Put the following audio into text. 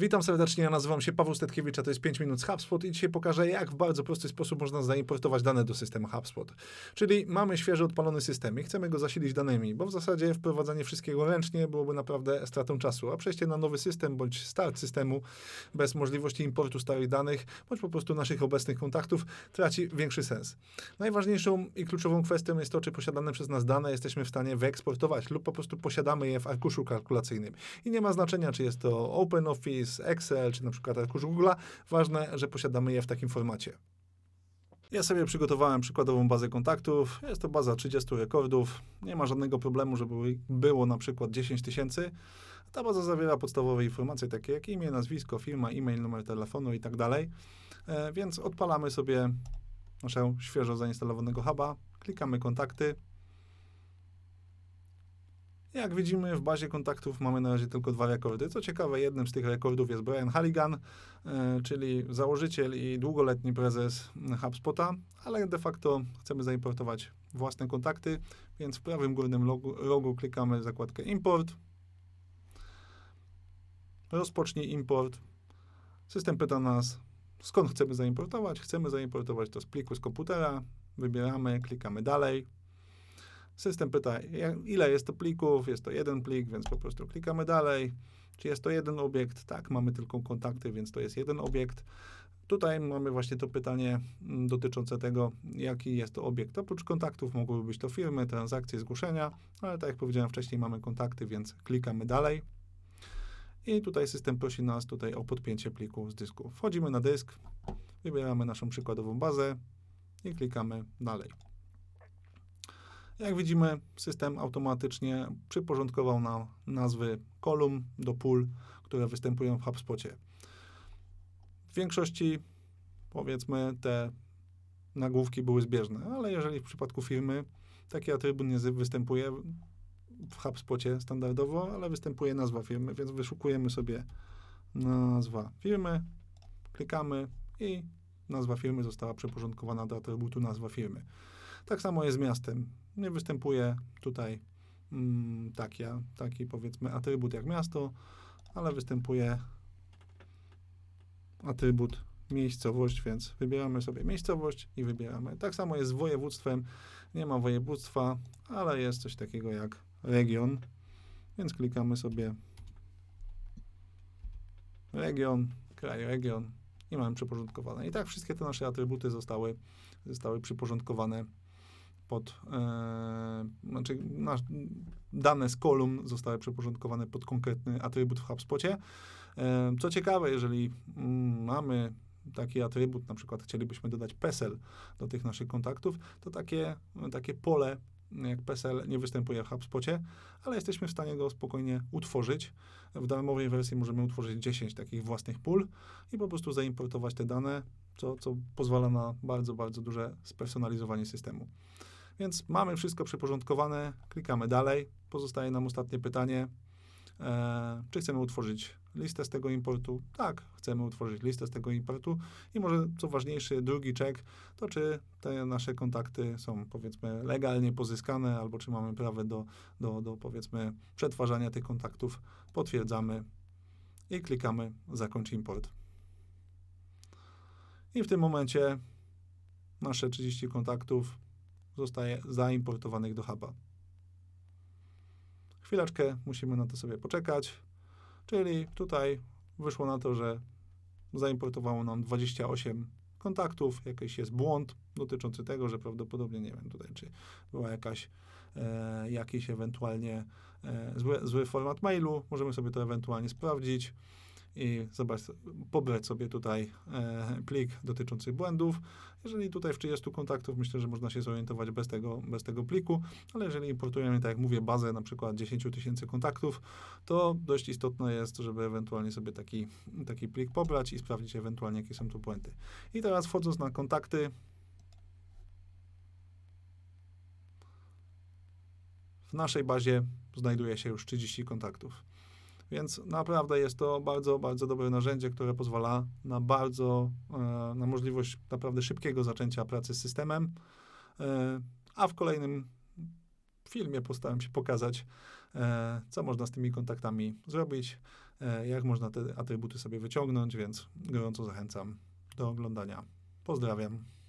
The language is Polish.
Witam serdecznie, ja nazywam się Paweł Stetkiewicz, a to jest 5 minut z HubSpot i dzisiaj pokażę, jak w bardzo prosty sposób można zaimportować dane do systemu HubSpot. Czyli mamy świeżo odpalony system i chcemy go zasilić danymi, bo w zasadzie wprowadzanie wszystkiego ręcznie byłoby naprawdę stratą czasu, a przejście na nowy system bądź start systemu bez możliwości importu starych danych, bądź po prostu naszych obecnych kontaktów traci większy sens. Najważniejszą i kluczową kwestią jest to, czy posiadane przez nas dane jesteśmy w stanie wyeksportować lub po prostu posiadamy je w arkuszu kalkulacyjnym. I nie ma znaczenia, czy jest to OpenOffice, Excel, czy na przykład arkusz Google'a. Ważne, że posiadamy je w takim formacie. Ja sobie przygotowałem przykładową bazę kontaktów. Jest to baza 30 rekordów. Nie ma żadnego problemu, żeby było na przykład 10 tysięcy. Ta baza zawiera podstawowe informacje takie jak imię, nazwisko, firma, e-mail, numer telefonu i tak dalej. E, więc odpalamy sobie naszego świeżo zainstalowanego huba, klikamy kontakty, jak widzimy, w bazie kontaktów mamy na razie tylko dwa rekordy. Co ciekawe, jednym z tych rekordów jest Brian Halligan, e, czyli założyciel i długoletni prezes HubSpota, ale de facto chcemy zaimportować własne kontakty, więc w prawym górnym logu, rogu klikamy zakładkę Import. Rozpocznij import. System pyta nas, skąd chcemy zaimportować. Chcemy zaimportować to z pliku z komputera. Wybieramy, klikamy dalej. System pyta, ile jest to plików, jest to jeden plik, więc po prostu klikamy dalej. Czy jest to jeden obiekt? Tak, mamy tylko kontakty, więc to jest jeden obiekt. Tutaj mamy właśnie to pytanie mm, dotyczące tego, jaki jest to obiekt. Oprócz kontaktów mogłyby być to firmy, transakcje, zgłoszenia, ale tak jak powiedziałem wcześniej, mamy kontakty, więc klikamy dalej. I tutaj system prosi nas tutaj o podpięcie pliku z dysku. Wchodzimy na dysk, wybieramy naszą przykładową bazę i klikamy dalej. Jak widzimy, system automatycznie przyporządkował nam nazwy kolumn do pól, które występują w HubSpocie. W większości, powiedzmy, te nagłówki były zbieżne, ale jeżeli w przypadku firmy taki atrybut nie występuje w HubSpocie standardowo, ale występuje nazwa firmy, więc wyszukujemy sobie nazwa firmy, klikamy i nazwa firmy została przyporządkowana do atrybutu nazwa firmy. Tak samo jest z miastem. Nie występuje tutaj mm, taki, taki powiedzmy atrybut jak miasto, ale występuje atrybut miejscowość, więc wybieramy sobie miejscowość i wybieramy. Tak samo jest z województwem. Nie ma województwa, ale jest coś takiego jak region, więc klikamy sobie region, kraj, region i mamy przyporządkowane. I tak wszystkie te nasze atrybuty zostały, zostały przyporządkowane pod, e, znaczy nasz, dane z kolumn zostały przeporządkowane pod konkretny atrybut w HubSpocie. E, co ciekawe, jeżeli mm, mamy taki atrybut, na przykład chcielibyśmy dodać PESEL do tych naszych kontaktów, to takie, takie pole jak PESEL nie występuje w HubSpocie, ale jesteśmy w stanie go spokojnie utworzyć. W darmowej wersji możemy utworzyć 10 takich własnych pól i po prostu zaimportować te dane, co, co pozwala na bardzo, bardzo duże spersonalizowanie systemu. Więc mamy wszystko przyporządkowane, klikamy dalej. Pozostaje nam ostatnie pytanie. E, czy chcemy utworzyć listę z tego importu? Tak, chcemy utworzyć listę z tego importu. I może co ważniejszy, drugi check, to czy te nasze kontakty są powiedzmy legalnie pozyskane, albo czy mamy prawo do, do, do powiedzmy przetwarzania tych kontaktów. Potwierdzamy i klikamy zakończ import. I w tym momencie nasze 30 kontaktów zostaje zaimportowanych do huba. Chwileczkę musimy na to sobie poczekać, czyli tutaj wyszło na to, że zaimportowało nam 28 kontaktów, jakiś jest błąd dotyczący tego, że prawdopodobnie, nie wiem tutaj, czy była jakaś, e, jakiś ewentualnie e, zły, zły format mailu, możemy sobie to ewentualnie sprawdzić i zobacz, pobrać sobie tutaj e, plik dotyczący błędów. Jeżeli tutaj w 30 kontaktów, myślę, że można się zorientować bez tego, bez tego pliku, ale jeżeli importujemy, tak jak mówię, bazę na przykład 10 tysięcy kontaktów, to dość istotne jest, żeby ewentualnie sobie taki, taki plik pobrać i sprawdzić ewentualnie, jakie są tu błędy. I teraz wchodząc na kontakty, w naszej bazie znajduje się już 30 kontaktów. Więc naprawdę jest to bardzo, bardzo dobre narzędzie, które pozwala na bardzo, e, na możliwość naprawdę szybkiego zaczęcia pracy z systemem. E, a w kolejnym filmie postaram się pokazać, e, co można z tymi kontaktami zrobić. jak można te atrybuty sobie wyciągnąć, więc gorąco zachęcam do oglądania. Pozdrawiam.